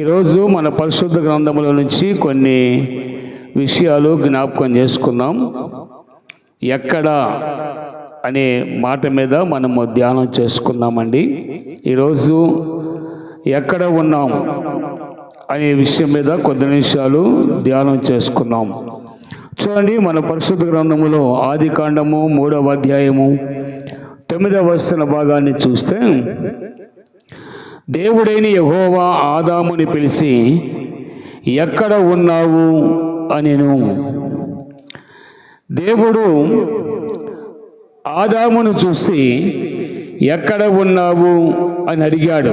ఈరోజు మన పరిశుద్ధ గ్రంథముల నుంచి కొన్ని విషయాలు జ్ఞాపకం చేసుకుందాం. ఎక్కడ అనే మాట మీద మనము ధ్యానం చేసుకుందామండి. ఈరోజు ఎక్కడ ఉన్నాం అనే విషయం మీద కొద్ది నిమిషాలు ధ్యానం చేసుకున్నాం చూడండి మన పరిశుద్ధ గ్రంథములో ఆది కాండము మూడవ అధ్యాయము తొమ్మిదవ వస్తున్న భాగాన్ని చూస్తే దేవుడైన యహోవా ఆదాముని పిలిచి ఎక్కడ ఉన్నావు? అనిను. దేవుడు ఆదామును చూసి ఎక్కడ ఉన్నావు? అని అడిగాడు.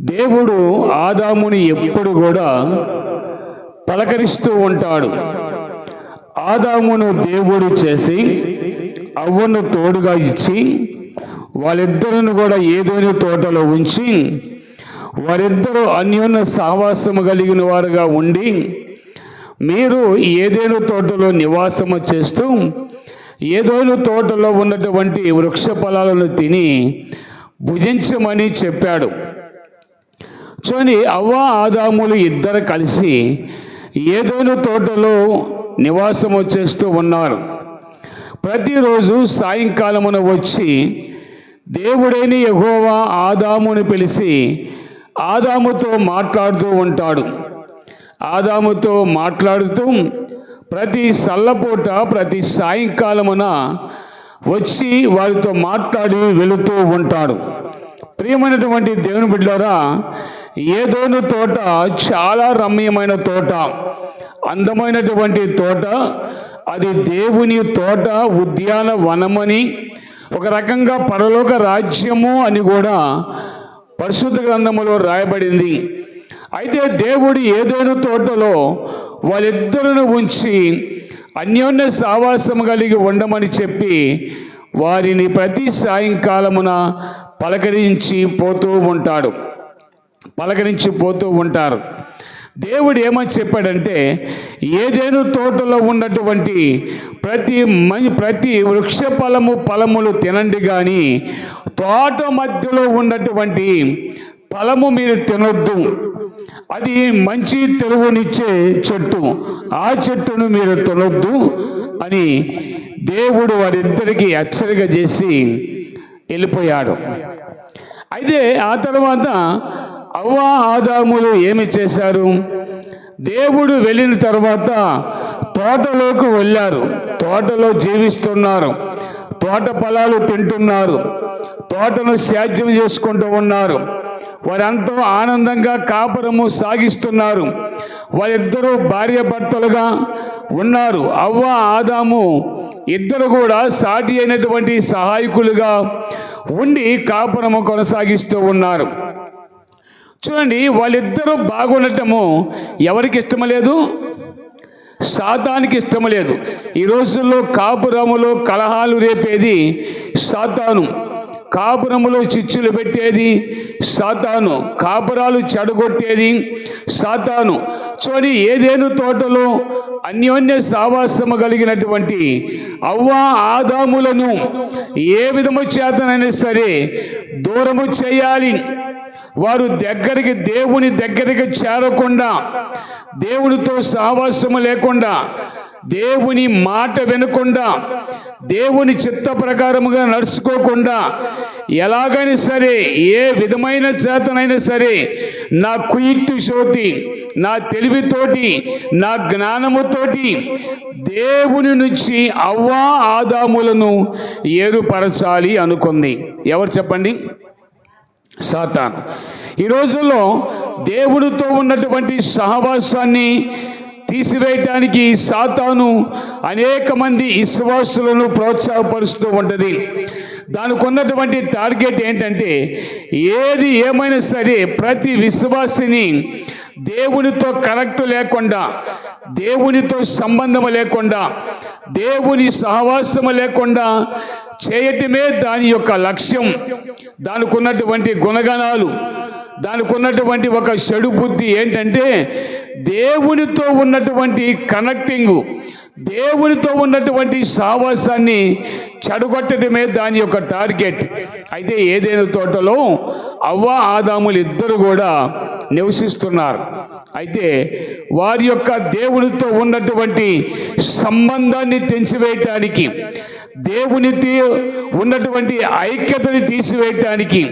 దేవుడు ఆదాముని ఎప్పుడు కూడా పలకరిస్తూ ఉంటాడు. ఆదామును దేవుడు చేసి అవ్వను తోడుగా ఇచ్చి వాళ్ళిద్దరిని కూడా ఏదోని తోటలో ఉంచి వారిద్దరూ అన్యోన్య సహవాసము కలిగిన వారుగా ఉండి మీరు ఏదేను తోటలో నివాసము చేస్తూ ఏదోను తోటలో ఉన్నటువంటి వృక్ష ఫలాలను తిని భుజించమని చెప్పాడు. చూడండి అవ్వ ఆదాములు ఇద్దరు కలిసి ఏదోను తోటలో నివాసము చేస్తూ ఉన్నారు. ప్రతిరోజు సాయంకాలమున వచ్చి దేవుడైన ఎగోవా ఆదాముని పిలిచి ఆదాముతో మాట్లాడుతూ ఉంటాడు. ఆదాముతో మాట్లాడుతూ ప్రతి సల్లపూట ప్రతి సాయంకాలమున వచ్చి వారితో మాట్లాడి వెళుతూ ఉంటాడు. ప్రియమైనటువంటి దేవుని బిడ్డారా ఏదోను తోట చాలా రమ్యమైన తోట. అందమైనటువంటి తోట అది దేవుని తోట ఉద్యాన వనమని ఒక రకంగా పరలోక రాజ్యము అని కూడా పరిశుద్ధ గ్రంథములో రాయబడింది. అయితే దేవుడు ఏదైనా తోటలో వాళ్ళిద్దరిని ఉంచి అన్యోన్య సావాసం కలిగి ఉండమని చెప్పి వారిని ప్రతి సాయంకాలమున పలకరించి పోతూ ఉంటాడు. పలకరించి పోతూ ఉంటారు. దేవుడు ఏమని చెప్పాడంటే ఏదేను తోటలో ఉన్నటువంటి ప్రతి మ- ప్రతి వృక్ష ఫలము ఫలములు తినండి కానీ తోట మధ్యలో ఉన్నటువంటి ఫలము మీరు తినొద్దు. అది మంచి తెలుగునిచ్చే చెట్టు. ఆ చెట్టును మీరు తినొద్దు అని దేవుడు వారిద్దరికీ హెచ్చరిక చేసి వెళ్ళిపోయాడు. అయితే ఆ తర్వాత అవ్వ ఆదాములు ఏమి చేశారు? దేవుడు వెళ్ళిన తర్వాత తోటలోకి వెళ్ళారు. తోటలో జీవిస్తున్నారు. తోట ఫలాలు తింటున్నారు. తోటను సేద్యం చేసుకుంటూ ఉన్నారు. వారెంతో ఆనందంగా కాపురము సాగిస్తున్నారు. వారిద్దరూ భార్య భర్తలుగా ఉన్నారు. అవ్వ ఆదాము ఇద్దరు కూడా సాటి అయినటువంటి సహాయకులుగా ఉండి కాపురము కొనసాగిస్తూ ఉన్నారు. చూడండి వాళ్ళిద్దరూ బాగుండటము ఎవరికి ఇష్టం లేదు? సాతానికి ఇష్టం లేదు. ఈ రోజుల్లో కాపురములో కలహాలు రేపేది సాతాను. కాపురములో చిచ్చులు పెట్టేది సాతాను. కాపురాలు చెడగొట్టేది సాతాను. చూడండి ఏదేను తోటలో అన్యోన్య సావాసము కలిగినటువంటి అవ్వ ఆదాములను ఏ విధము చేతనైనా సరే దూరము చేయాలి. వారు దగ్గరికి దేవుని దగ్గరికి చేరకుండా దేవునితో సావాసము లేకుండా దేవుని మాట వినకుండా దేవుని చిత్త ప్రకారముగా నడుచుకోకుండా ఎలాగైనా సరే ఏ విధమైన చేతనైనా సరే నా కుయుక్తి శోతి నా తెలివితోటి నా జ్ఞానముతోటి దేవుని నుంచి అవ్వా ఆదాములను ఏరుపరచాలి అనుకుంది. ఎవరు చెప్పండి? సాతాను. ఈ రోజుల్లో దేవుడితో ఉన్నటువంటి సహవాసాన్ని తీసివేయటానికి సాతాను అనేక మంది విశ్వాసులను ప్రోత్సాహపరుస్తూ ఉంటుంది. దానికి ఉన్నటువంటి టార్గెట్ ఏంటంటే ఏది ఏమైనా సరే ప్రతి విశ్వాసిని దేవునితో కనెక్ట్ లేకుండా దేవునితో సంబంధం లేకుండా దేవుని సహవాసము లేకుండా చేయటమే దాని యొక్క లక్ష్యం. దానికి ఉన్నటువంటి గుణగణాలు దానికి ఉన్నటువంటి ఒక చెడు బుద్ధి ఏంటంటే దేవునితో ఉన్నటువంటి కనెక్టింగు దేవునితో ఉన్నటువంటి సావాసాన్ని చెడగొట్టడమే దాని యొక్క టార్గెట్. అయితే ఏదైనా తోటలో అవ్వ ఆదాములు ఇద్దరు కూడా నివసిస్తున్నారు. అయితే వారి యొక్క దేవుడితో ఉన్నటువంటి సంబంధాన్ని తెంచివేయటానికి దేవునితో ఉన్నటువంటి ఐక్యతని తీసివేయటానికి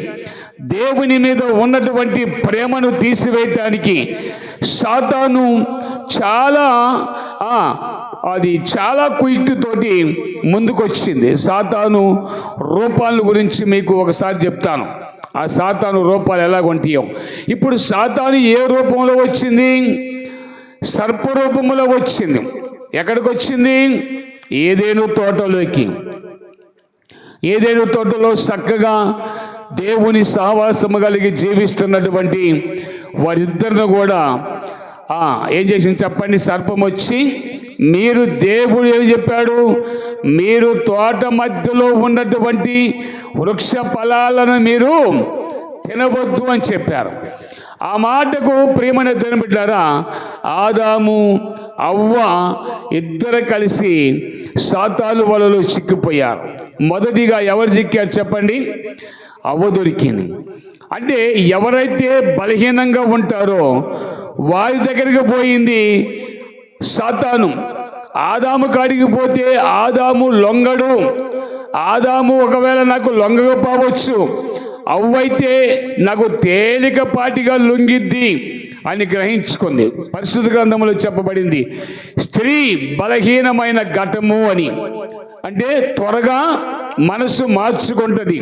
దేవుని మీద ఉన్నటువంటి ప్రేమను తీసివేయటానికి సాతాను చాలా అది చాలా కుయుక్తితోటి ముందుకొచ్చింది. సాతాను రూపాల గురించి మీకు ఒకసారి చెప్తాను. ఆ సాతాను రూపాలు ఎలా ఉంటాయో. ఇప్పుడు సాతాను ఏ రూపంలో వచ్చింది? సర్ప రూపంలో వచ్చింది. ఎక్కడికి వచ్చింది ఏదేను తోటలోకి. ఏదేను తోటలో చక్కగా దేవుని సహవాసము కలిగి జీవిస్తున్నటువంటి వారిద్దరిని కూడా ఏం చేసింది చెప్పండి? సర్పం వచ్చి మీరు దేవుడు ఏమి చెప్పాడు? మీరు తోట మధ్యలో ఉన్నటువంటి వృక్ష ఫలాలను మీరు తినవద్దు అని చెప్పారు. ఆ మాటకు ప్రియమైన బిడ్డారా ఆదాము అవ్వ ఇద్దరు కలిసి సాతాను వలలో చిక్కిపోయారు. మొదటిగా ఎవరు చిక్కారు చెప్పండి? అవ్వ దొరికింది. అంటే ఎవరైతే బలహీనంగా ఉంటారో వారి దగ్గరికి పోయింది సాతాను. ఆదాము కాడికి పోతే ఆదాము లొంగడు. ఆదాము ఒకవేళ నాకు లొంగకపోవచ్చు. అవ్వైతే నాకు తేలికపాటిగా లొంగిద్ది అని గ్రహించుకుంది. పరిశుద్ధ గ్రంథంలో చెప్పబడింది స్త్రీ బలహీనమైన ఘటము అని. అంటే త్వరగా మనసు మార్చుకుంటుంది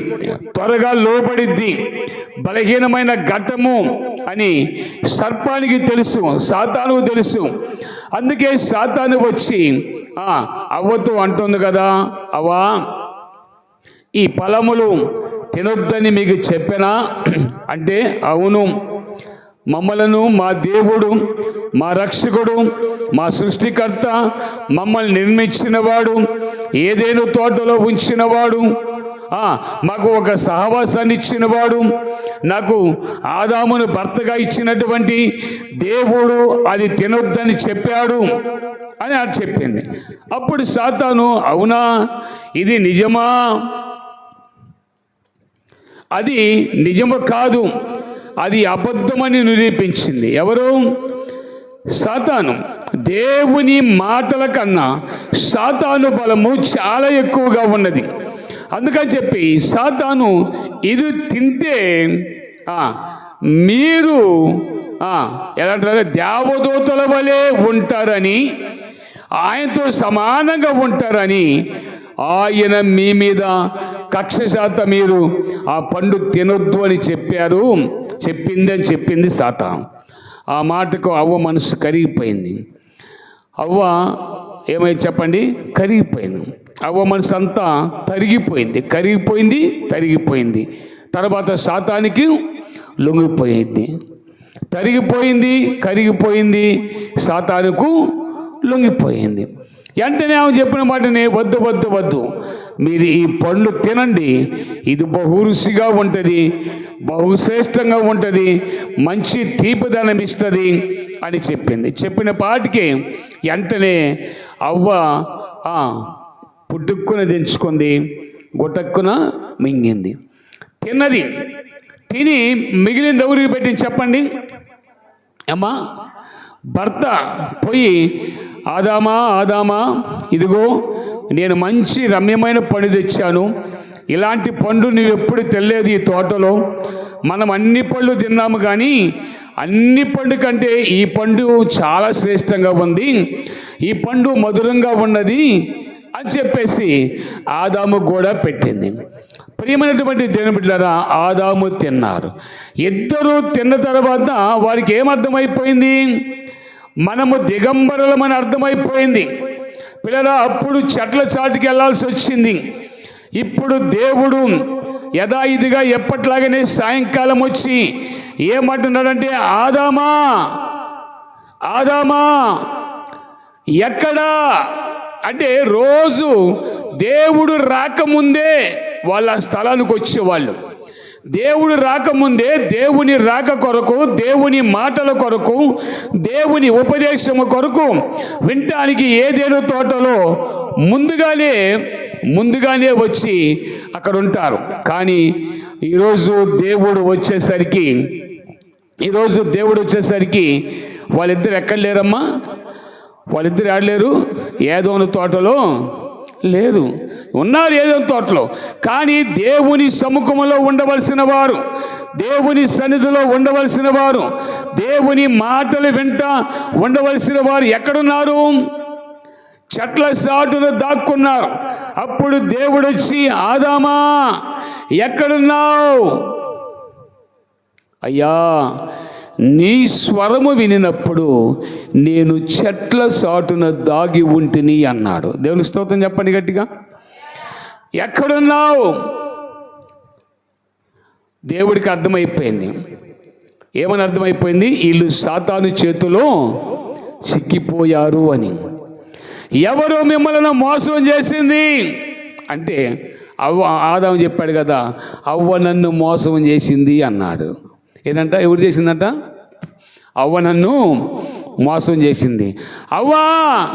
త్వరగా లోబడిద్ది. బలహీనమైన ఘటము అని సర్పానికి తెలుసు సాతానుకు తెలుసు. అందుకే సాతాను వచ్చి ఆ, అవ్వతో అంటుంది కదా. అవా ఈ ఫలములు తినొద్దని మీకు చెప్పినా? అంటే అవును మమ్మలను మా దేవుడు మా రక్షకుడు మా సృష్టికర్త మమ్మల్ని నిర్మించినవాడు ఏదేను తోటలో ఉంచినవాడు మాకు ఒక సహవాసాన్ని ఇచ్చినవాడు నాకు ఆదామును భర్తగా ఇచ్చినటువంటి దేవుడు అది తినొద్దని చెప్పాడు అని అది చెప్పింది. అప్పుడు సాతాను అవునా? ఇది నిజమా? అది నిజము కాదు. అది అబద్ధమని నిరూపించింది. ఎవరు? సాతాను. దేవుని మాటల కన్నా సాతాను బలము చాలా ఎక్కువగా ఉన్నది. అందుకని చెప్పి సాతాను ఇది తింటే మీరు ఎలా అంటారు దేవదూతల వలె ఉంటారని ఆయనతో సమానంగా ఉంటారని ఆయన మీ మీద కక్ష శాత మీరు ఆ పండు తినొద్దు అని చెప్పారు. చెప్పింది అని చెప్పింది సాతా ఆ మాటకు అవ్వ మనసు కరిగిపోయింది. అవ్వ ఏమై చెప్పండి? కరిగిపోయింది. అవ్వ మనసు అంతా తరిగిపోయింది. కరిగిపోయింది తరిగిపోయింది. తర్వాత శాతానికి లొంగిపోయింది. తరిగిపోయింది కరిగిపోయింది శాతానుకు లొంగిపోయింది. వెంటనే ఆమె చెప్పిన మాటనే వద్దు వద్దు వద్దు. మీరు ఈ పండు తినండి. ఇది బహు రుచిగా ఉంటుంది బహుశ్రేష్టంగా ఉంటుంది మంచి తీపిదనం ఇస్తుంది అని చెప్పింది. చెప్పిన పాటికి వెంటనే అవ్వ ఆ, పుట్టుక్కున దించుకుంది గుటక్కున మింగింది. తిన్నది. తిని మిగిలిన దగ్గరికి పెట్టి చెప్పండి? అమ్మా భర్త పోయి ఆదామా ఆదామా ఇదిగో నేను మంచి రమ్యమైన పండు తెచ్చాను. ఇలాంటి పండు నువ్వు ఎప్పుడు తెల్లేదు ఈ తోటలో. మనం అన్ని పళ్ళు తిన్నాము కానీ అన్ని పండు కంటే ఈ పండు చాలా శ్రేష్టంగా ఉంది. ఈ పండు మధురంగా ఉన్నది. అని చెప్పేసి ఆదాము కూడా పెట్టింది. ప్రియమైనటువంటి దేవుని బిడ్డలారా ఆదాము తిన్నారు. ఇద్దరు తిన్న తర్వాత వారికి ఏమర్థమైపోయింది మనము దిగంబరులమని అర్థమైపోయింది. పిల్లల అప్పుడు చెట్ల చాటుకి వెళ్ళాల్సి వచ్చింది. ఇప్పుడు దేవుడు యథాయిదిగా ఎప్పట్లాగనే సాయంకాలం వచ్చి ఏమంటున్నాడంటే ఆదామా ఆదామా ఎక్కడా అంటే రోజు దేవుడు రాకముందే వాళ్ళ స్థలానికి వచ్చేవాళ్ళు. దేవుడు రాకముందే దేవుని రాక కొరకు దేవుని మాటల కొరకు దేవుని ఉపదేశము కొరకు వినటానికి ఏదేను తోటలో ముందుగానే ముందుగానే వచ్చి అక్కడ ఉంటారు. కానీ ఈరోజు దేవుడు వచ్చేసరికి ఈరోజు దేవుడు వచ్చేసరికి వాళ్ళిద్దరు ఎక్కడ లేరమ్మా? వాళ్ళిద్దరు ఆడలేరు ఏదోని తోటలో లేదు. ఉన్నారు ఏదో తోటలో కానీ దేవుని సముఖంలో ఉండవలసిన వారు దేవుని సన్నిధిలో ఉండవలసిన వారు దేవుని మాటలు వింట ఉండవలసిన వారు ఎక్కడున్నారు? చెట్ల సాటును దాక్కున్నారు. అప్పుడు దేవుడు వచ్చి ఆదామా ఎక్కడున్నావు? అయ్యా నీ స్వరము వినినప్పుడు నేను చెట్ల చాటున దాగి ఉంటిని అన్నాడు. దేవుని స్తోత్రం చెప్పండి గట్టిగా. ఎక్కడున్నావు? దేవుడికి అర్థమైపోయింది. ఏమని అర్థమైపోయింది? వీళ్ళు సాతాను చేతిలో చిక్కిపోయారు అని. ఎవరు మిమ్మల్ని మోసం చేసింది? అంటే అవ్వ ఆదాము చెప్పాడు కదా అవ్వ నన్ను మోసం చేసింది అన్నాడు. ఏదంట? ఎవరు చేసిందంట? అవ్వ నన్ను మోసం చేసింది. అవ్వా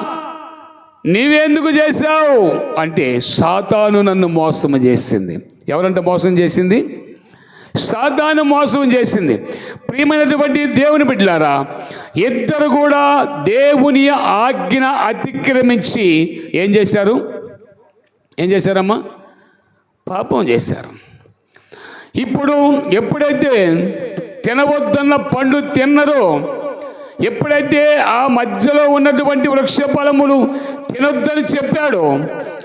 నీవెందుకు చేశావు? అంటే సాతాను నన్ను మోసం చేసింది. ఎవరంటే మోసం చేసింది? సాతాను మోసం చేసింది. ప్రియమైనటువంటి దేవుని బిడ్డలారా ఇద్దరు కూడా దేవుని ఆజ్ఞ అతిక్రమించి ఏం చేశారు? ఏం చేశారమ్మా? పాపం చేశారు. ఇప్పుడు ఎప్పుడైతే తినవద్దన్న పండు తిన్నరు ఎప్పుడైతే ఆ మధ్యలో ఉన్నటువంటి వృక్ష ఫలములు తినొద్దని చెప్పాడో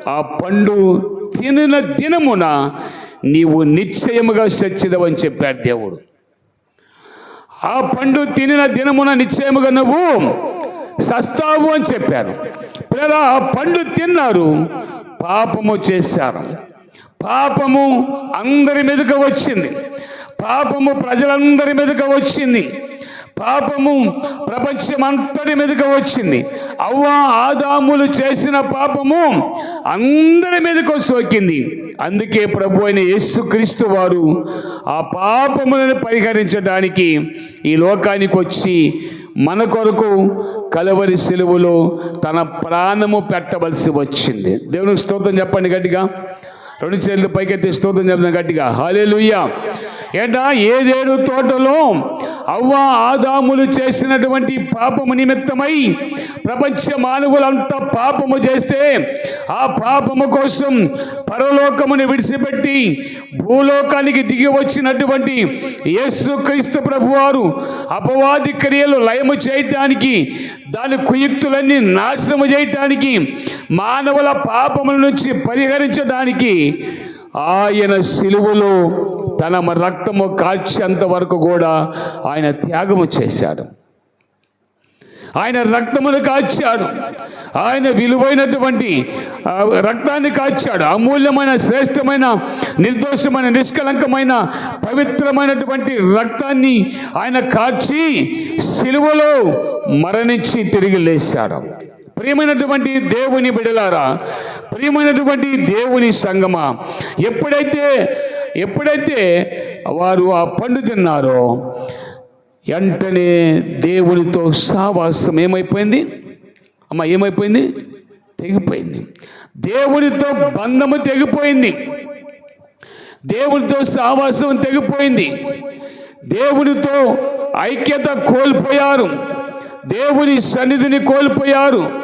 ఆ పండు తినిన దినమున నీవు నిశ్చయముగా సచ్చిదవని చెప్పాడు దేవుడు. ఆ పండు తినిన దినమున నిశ్చయముగా నువ్వు సస్తావు అని చెప్పారు. పిల్లలు ఆ పండు తిన్నారు పాపము చేశారు. పాపము అందరి మీదకి వచ్చింది. పాపము ప్రజలందరి మీదకి వచ్చింది. పాపము ప్రపంచం అంతటి మీదకి వచ్చింది. అవ్వ ఆదాములు చేసిన పాపము అందరి మీదకి సోకింది. అందుకే ప్రభు అయిన యేసుక్రీస్తు వారు ఆ పాపములను పరిహరించడానికి ఈ లోకానికి వచ్చి మన కొరకు కలవరి సెలువులో తన ప్రాణము పెట్టవలసి వచ్చింది. దేవునికి స్తోత్రం చెప్పండి గట్టిగా. రెండు చేతులు పైకెత్తి స్తోత్రం చెప్తాం గట్టిగా. హాలేలుయ్యా ఏటా ఏదేడు తోటలో? అవ్వ ఆదాములు చేసినటువంటి పాపము నిమిత్తమై ప్రపంచ మానవులంతా పాపము చేస్తే ఆ పాపము కోసం పరలోకముని విడిచిపెట్టి భూలోకానికి దిగి వచ్చినటువంటి యేసు క్రీస్తు ప్రభువారు అపవాది క్రియలు లయము చేయటానికి దాని కుయుక్తులన్నీ నాశనము చేయటానికి మానవుల పాపముల నుంచి పరిహరించడానికి ఆయన సిలువలో తన రక్తము కాచేంత వరకు కూడా ఆయన త్యాగము చేశాడు. ఆయన రక్తమును కాచాడు ఆయన విలువైనటువంటి రక్తాన్ని కాచాడు అమూల్యమైన శ్రేష్టమైన నిర్దోషమైన నిష్కలంకమైన పవిత్రమైనటువంటి రక్తాన్ని ఆయన కాచి సిలువలో మరణించి తిరిగి లేచాడు ప్రియమైనటువంటి దేవుని బిడలారా ప్రియమైనటువంటి దేవుని సంగమ ఎప్పుడైతే ఎప్పుడైతే వారు ఆ పండు తిన్నారో వెంటనే దేవునితో సావాసం ఏమైపోయింది? అమ్మ ఏమైపోయింది? తెగిపోయింది. దేవునితో బంధము తెగిపోయింది. దేవునితో సావాసం తెగిపోయింది. దేవునితో ఐక్యత కోల్పోయారు. దేవుని సన్నిధిని కోల్పోయారు.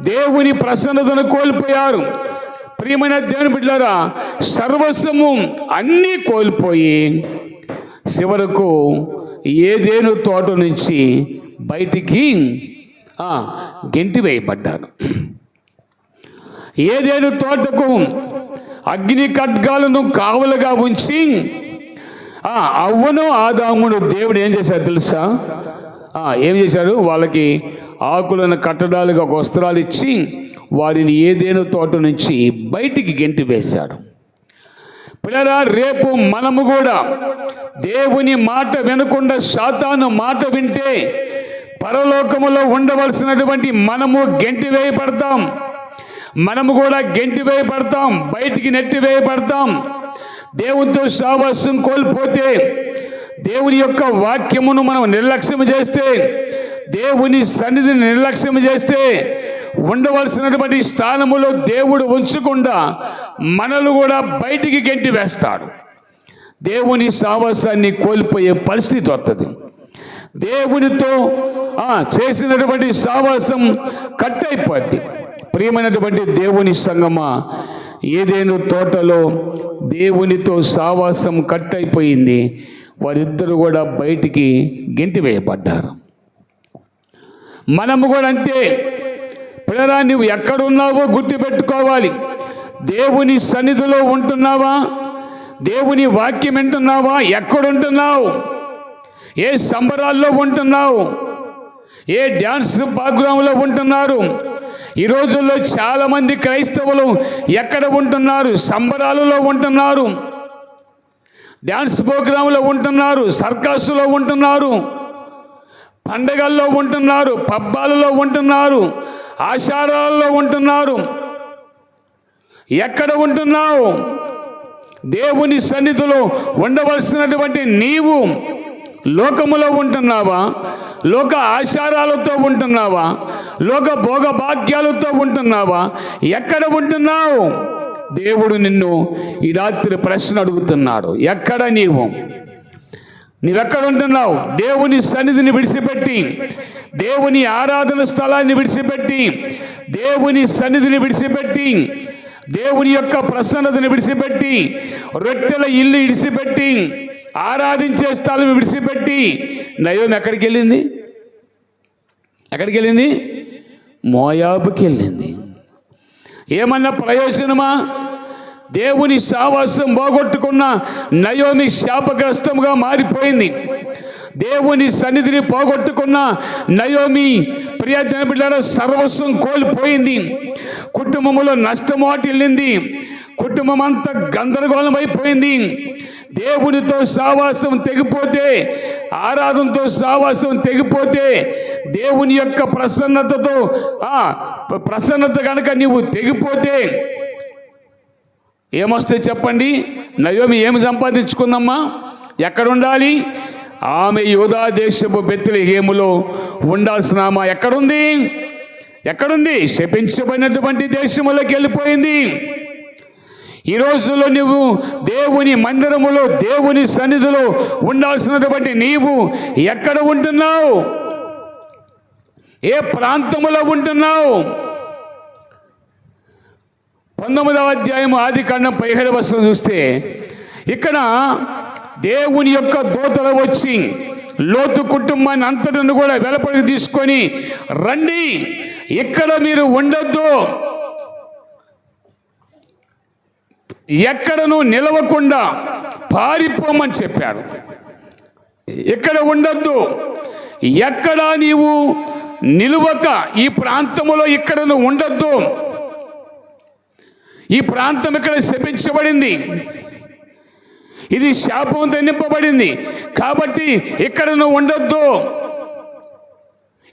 దేవుని ప్రసన్నతను కోల్పోయారు. ప్రియమైన దేవుని బిడ్డారా సర్వస్వము అన్నీ కోల్పోయి చివరకు ఏదేను తోట నుంచి బయటికి గెంటి వేయబడ్డారు. ఏదేను తోటకు అగ్ని ఖడ్గాలను కావలుగా ఉంచి ఆ అవ్వను ఆదామును దేవుడు ఏం చేశారు తెలుసా? ఏం చేశాడు? వాళ్ళకి ఆకులను కట్టడాలుగా ఒక వస్త్రాలు ఇచ్చి వారిని ఏదేను తోట నుంచి బయటికి గెంటి వేశాడు. పిల్లరా రేపు మనము కూడా దేవుని మాట వినకుండా శాతాను మాట వింటే పరలోకములో ఉండవలసినటువంటి మనము గెంటి వేయబడతాం. మనము కూడా గెంటి వేయబడతాం బయటికి నెట్టి వేయబడతాం. దేవునితో సావాసం కోల్పోతే దేవుని యొక్క వాక్యమును మనం నిర్లక్ష్యం చేస్తే దేవుని సన్నిధిని నిర్లక్ష్యం చేస్తే ఉండవలసినటువంటి స్థానములో దేవుడు ఉంచకుండా మనలు కూడా బయటికి గెంటి వేస్తాడు. దేవుని సావాసాన్ని కోల్పోయే పరిస్థితి వస్తుంది దేవునితో చేసినటువంటి సావాసం కట్ అయిపోద్ది. ప్రియమైనటువంటి దేవుని సంగమా ఏదేను తోటలో దేవునితో సావాసం కట్ అయిపోయింది వారిద్దరు కూడా బయటికి గెంటి వేయబడ్డారు. మనము కూడా అంతే. పిల్లరా నువ్వు ఎక్కడున్నావో గుర్తుపెట్టుకోవాలి. దేవుని సన్నిధిలో ఉంటున్నావా? దేవుని వాక్యం వింటున్నావా? ఎక్కడుంటున్నావు? ఏ సంబరాల్లో ఉంటున్నావు? ఏ డ్యాన్స్ ప్రోగ్రాంలో ఉంటున్నారు? ఈ రోజుల్లో చాలామంది క్రైస్తవులు ఎక్కడ ఉంటున్నారు? సంబరాలలో ఉంటున్నారు. డ్యాన్స్ ప్రోగ్రాంలో ఉంటున్నారు. సర్కస్సులో ఉంటున్నారు. పండగల్లో ఉంటున్నారు పబ్బాలలో ఉంటున్నారు ఆచారాలలో ఉంటున్నారు. ఎక్కడ ఉంటున్నావు? దేవుని సన్నిధిలో ఉండవలసినటువంటి నీవు లోకములో ఉంటున్నావా? లోక ఆచారాలతో ఉంటున్నావా? లోక భోగభాగ్యాలతో ఉంటున్నావా? ఎక్కడ ఉంటున్నావు? దేవుడు నిన్ను ఈ రాత్రి ప్రశ్న అడుగుతున్నాడు. ఎక్కడ నీవు? నీవెక్కడుంటున్నావు దేవుని సన్నిధిని విడిచిపెట్టి దేవుని ఆరాధన స్థలాన్ని విడిచిపెట్టి దేవుని సన్నిధిని విడిచిపెట్టి దేవుని యొక్క ప్రసన్నతను విడిచిపెట్టి రొట్టెల ఇల్లు విడిచిపెట్టి ఆరాధించే స్థలం విడిచిపెట్టి. నయోమి ఎక్కడికి వెళ్ళింది? ఎక్కడికి వెళ్ళింది? మోయాబుకి వెళ్ళింది. ఏమన్నా ప్రయోజనమా? దేవుని సావాసం పోగొట్టుకున్న నయోమి శాపగ్రస్తంగా మారిపోయింది. దేవుని సన్నిధిని పోగొట్టుకున్న నయోమి ప్రియజన బిడ్డ సర్వస్వం కోల్పోయింది. కుటుంబంలో నష్టం వాటిల్లింది కుటుంబం అంతా గందరగోళం అయిపోయింది దేవునితో సావాసం తెగిపోతే ఆరాధనతో సావాసం తెగిపోతే దేవుని యొక్క ప్రసన్నతతో ప్రసన్నత కనుక నీవు తెగిపోతే ఏమొస్తే చెప్పండి? నయోమి ఏమి సంపాదించుకుందమ్మా? ఎక్కడుండాలి? ఆమె యోధా దేశపు బెత్తుల హేములో ఉండాల్సిన ఆమె ఎక్కడుంది? ఎక్కడుంది? శపించబడినటువంటి దేశములోకి వెళ్ళిపోయింది. ఈ రోజుల్లో నువ్వు దేవుని మందిరములో దేవుని సన్నిధిలో ఉండాల్సినటువంటి నీవు ఎక్కడ ఉంటున్నావు? ఏ ప్రాంతములో ఉంటున్నావు? పంతొమ్మిదవ అధ్యాయం ఆది కాండం పదిహేడు వస్తువు చూస్తే ఇక్కడ దేవుని యొక్క దూతలు వచ్చి లోతు కుటుంబాన్ని అంతటిని కూడా వెలపడికి తీసుకొని రండి ఇక్కడ మీరు ఉండొద్దు. ఎక్కడను నిలవకుండా పారిపోమని చెప్పాడు. ఇక్కడ ఉండొద్దు. ఎక్కడ నీవు నిలువక ఈ ప్రాంతంలో ఇక్కడ ఉండొద్దు. ఈ ప్రాంతం ఇక్కడ శపించబడింది. ఇది శాపంతో నింపబడింది. కాబట్టి ఇక్కడ నువ్వు ఉండొద్దు.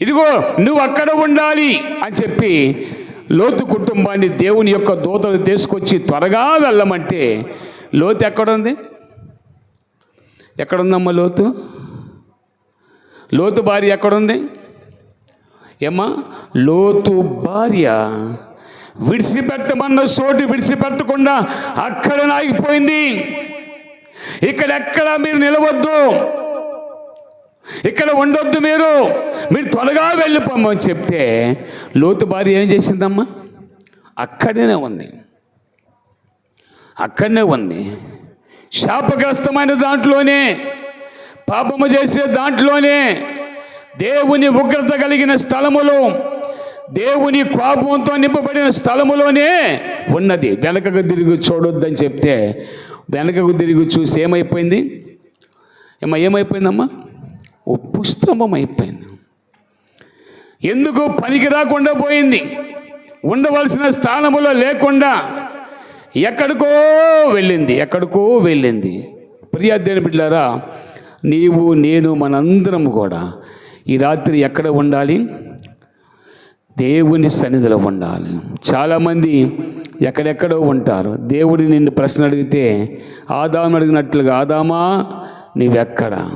ఇదిగో నువ్వు అక్కడ ఉండాలి అని చెప్పి లోతు కుటుంబాన్ని దేవుని యొక్క దూతలు తీసుకొచ్చి త్వరగా వెళ్ళమంటే లోతు ఎక్కడుంది? ఎక్కడుందమ్మా లోతు? లోతు భార్య ఎక్కడుంది? ఏమ్మా? లోతు భార్య. విడిచిపెట్టమన్న చోటు విడిచిపెట్టకుండా అక్కడ ఆగిపోయింది. ఇక్కడెక్కడ మీరు నిలవద్దు. ఇక్కడ ఉండొద్దు మీరు. మీరు త్వరగా వెళ్ళిపోమని చెప్తే లోతు భార్య ఏం చేసిందమ్మా? అక్కడనే ఉంది. అక్కడనే ఉంది. శాపగ్రస్తమైన దాంట్లోనే పాపము చేసే దాంట్లోనే దేవుని ఉగ్రత కలిగిన స్థలములో దేవుని కోపంతో నింపబడిన స్థలములోనే ఉన్నది. వెనకకు తిరిగి చూడొద్దని చెప్తే వెనకకు తిరిగి చూసి ఏమైపోయింది? ఏమా ఏమైపోయిందమ్మా? ఓ పుస్తంభం అయిపోయింది. ఎందుకు పనికి రాకుండా పోయింది? ఉండవలసిన స్థానములో లేకుండా ఎక్కడికో వెళ్ళింది ఎక్కడికో వెళ్ళింది. ప్రియాధ్యని బిడ్డారా నీవు నేను మనందరం కూడా ఈ రాత్రి ఎక్కడ ఉండాలి? దేవుని సన్నిధిలో ఉండాలి. చాలామంది ఎక్కడెక్కడో ఉంటారు. దేవుడు నిన్ను ప్రశ్న అడిగితే ఆదాము అడిగినట్లుగా ఆదామా నీవెక్కడ?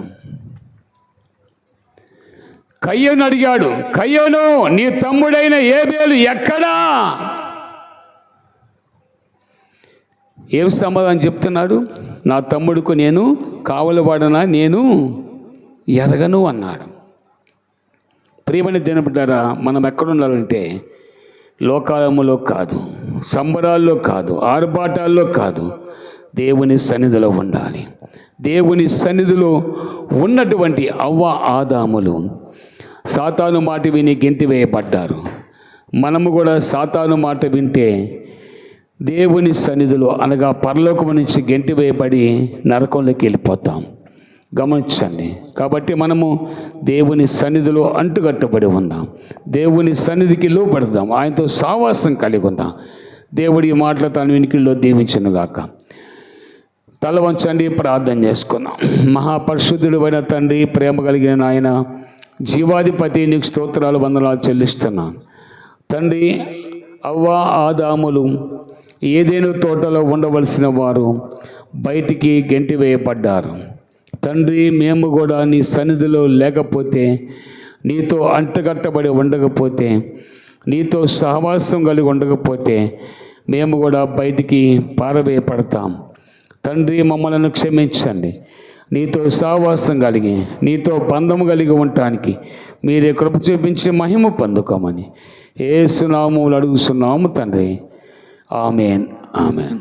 కయ్యను అడిగాడు కయ్యను నీ తమ్ముడైన ఏబేలు ఎక్కడా? ఏం సమాధానం చెప్తున్నాడు? నా తమ్ముడుకు నేను కావలవాడనా? నేను ఎరగను అన్నాడు. ప్రియమని దినబడ్డారా మనం ఎక్కడుండాలంటే లోకాలములో కాదు సంబరాల్లో కాదు ఆర్భాటాల్లో కాదు దేవుని సన్నిధిలో ఉండాలి. దేవుని సన్నిధిలో ఉన్నటువంటి అవ్వ ఆదాములు సాతాను మాట విని గెంటి వేయబడ్డారు. మనము కూడా సాతాను మాట వింటే దేవుని సన్నిధిలో అనగా పరలోకం నుంచి గెంటి వేయబడి నరకంలోకి వెళ్ళిపోతాం. గమనించండి. కాబట్టి మనము దేవుని సన్నిధిలో అంటుకట్టబడి ఉందాం. దేవుని సన్నిధికి లోపడదాం ఆయనతో సావాసం కలిగి ఉందాం. దేవుడి ఈ మాటలు తన వెనుకల్లో దీవించనుగాక తల వంచండి ప్రార్థన చేసుకుందాం. మహాపరిశుద్ధుడు అయిన తండ్రి ప్రేమ కలిగిన ఆయన జీవాధిపతి నీకు స్తోత్రాలు వందనాలు చెల్లిస్తున్నాను. తండ్రి అవ్వ ఆదాములు ఏదేను తోటలో ఉండవలసిన వారు బయటికి గెంటి వేయబడ్డారు తండ్రి మేము కూడా నీ సన్నిధిలో లేకపోతే నీతో అంటగట్టబడి ఉండకపోతే నీతో సహవాసం కలిగి ఉండకపోతే మేము కూడా బయటికి పారవేయపడతాం తండ్రి మమ్మల్ని క్షమించండి. నీతో సహవాసం కలిగి నీతో బంధం కలిగి ఉండటానికి మీరే కృప చూపించి మహిమ పొందుకోమని ఏ సునామములు అడుగుతున్నాము తండ్రి. ఆమెన్. ఆమెన్.